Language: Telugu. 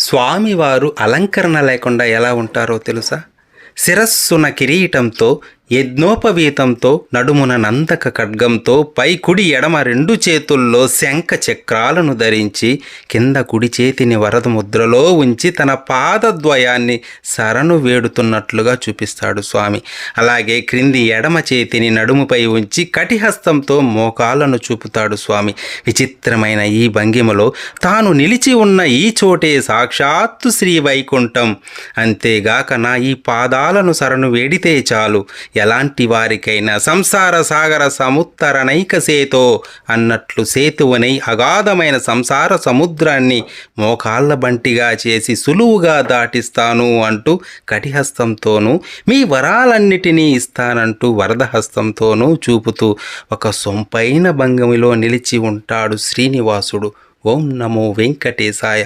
స్వామివారు అలంకరణ లేకుండా ఎలా ఉంటారో తెలుసా? శిరస్సున కిరీటంతో యజ్ఞోపవీతంతో నడుమున నందక ఖడ్గంతో పై కుడి ఎడమ రెండు చేతుల్లో శంఖ చక్రాలను ధరించి కింద కుడి చేతిని వరద ముద్రలో ఉంచి తన పాదద్వయాన్ని శరణు వేడుతున్నట్లుగా చూపిస్తాడు స్వామి. అలాగే క్రింది ఎడమ చేతిని నడుముపై ఉంచి కటిహస్తంతో మోకాలను చూపుతాడు స్వామి. విచిత్రమైన ఈ భంగిమలో తాను నిలిచి ఉన్న ఈ చోటే సాక్షాత్తు శ్రీ వైకుంఠం. అంతేగాక నా ఈ పాదాలను శరణు వేడితే చాలు. ఎలాంటి వారికైనా సంసార సాగర సముత్తరనైక సేతో అన్నట్లు సేతువనై అగాధమైన సంసార సముద్రాన్ని మోకాళ్ళ బంటిగా చేసి సులువుగా దాటిస్తాను అంటూ కటిహస్తంతోనూ మీ వరాలన్నిటినీ ఇస్తానంటూ వరదహస్తంతోనూ చూపుతూ ఒక సొంపైన భంగమిలో నిలిచి ఉంటాడు శ్రీనివాసుడు. ఓం నమో వెంకటేశాయ.